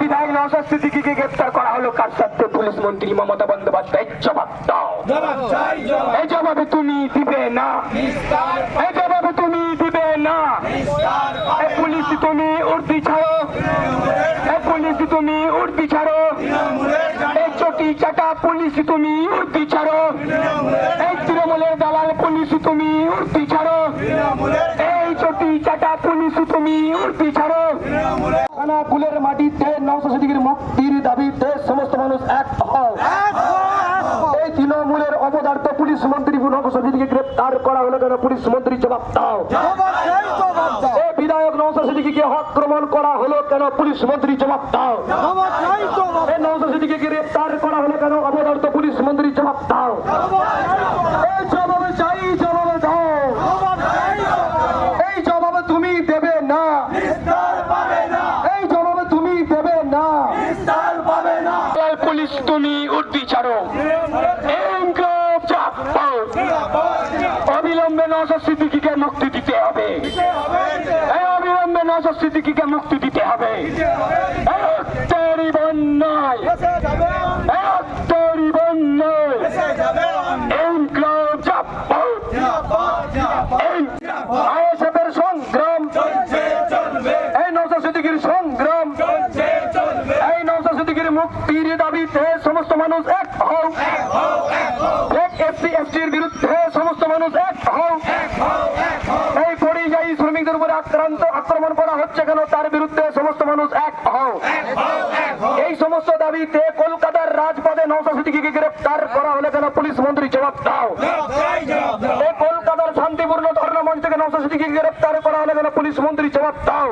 বিধায়ক নওশাদ সিদ্দিকীকে গ্রেপ্তার করা হলো কার পুলিশ মন্ত্রী মমতা বন্দ্যোপাধ্যায় জবাব দাও। এই জবাবে তুমি দিবে না। এই জবাবে তুমি দিবে না। এই পুলিশ তুমি উর্দি ছাড়ো। এই পুলিশ তুমি উর্দি ছাড়ো। এই চটি চাটা পুলিশ তুমি উর্দি ছাড়ো। এই তৃণমূলের দালাল পুলিশ তুমি উর্দি ছাড়ো। এই চটি চাটা পুলিশ তুমি উর্দি ছাড়ো। খানা কুলের মাটিতে নওশো সিদ্দিকের মুক্তির দাবিতে সমস্ত মানুষ এক হও। এই তৃণমূলের অবদার্থ পুলিশ মন্ত্রী নওশো সিদ্দিকে গ্রেপ্তার করা হলো কেন? পুলিশ মন্ত্রী জবাব দাও। এই বিধায়ক নওশো সিদ্দিকে আক্রমণ করা হলো কেন? পুলিশ মন্ত্রী জবাব দাও। এই নওশো সিদ্দিকে গ্রেপ্তার করা হলো কেন? অবদার্থ পুলিশ মন্ত্রী জবাব দাও এই জবাবে চাই জবাবে দাও এই জবাবে তুমি দেবে না এই জবাবে তুমি দেবে না পুলিশ তুমি উর্দি ছাড়ো অবিলম্বে নওশাদ সিদ্দিকিকে মুক্তি দিতে হবে। এই অবিলম্বে নওশাদ সিদ্দিকিকে মুক্তি দিতে হবে। বন্যায় বন্যায় মুক্তির দাবিতে সমস্ত মানুষ এক হও। এক এসসি এসটির বিরুদ্ধে সমস্ত মানুষ এক হও। এই পরিযায়ী শ্রমিকদের উপরে আক্রান্ত আক্রমণ করা হচ্ছে কেন? তার বিরুদ্ধে সমস্ত মানুষ এক হও। এই সমস্ত দাবিতে কলকাতার রাজপথে নৌসা সিদ্দিকিকে গ্রেপ্তার করা হলে কেন পুলিশ মন্ত্রী জবাব দাও? কলকাতার শান্তিপূর্ণ ধর্ম মঞ্চ থেকে নৌসা সিদ্দিকিকে গ্রেফতার করা হলে কেন পুলিশ মন্ত্রী জবাব দাও?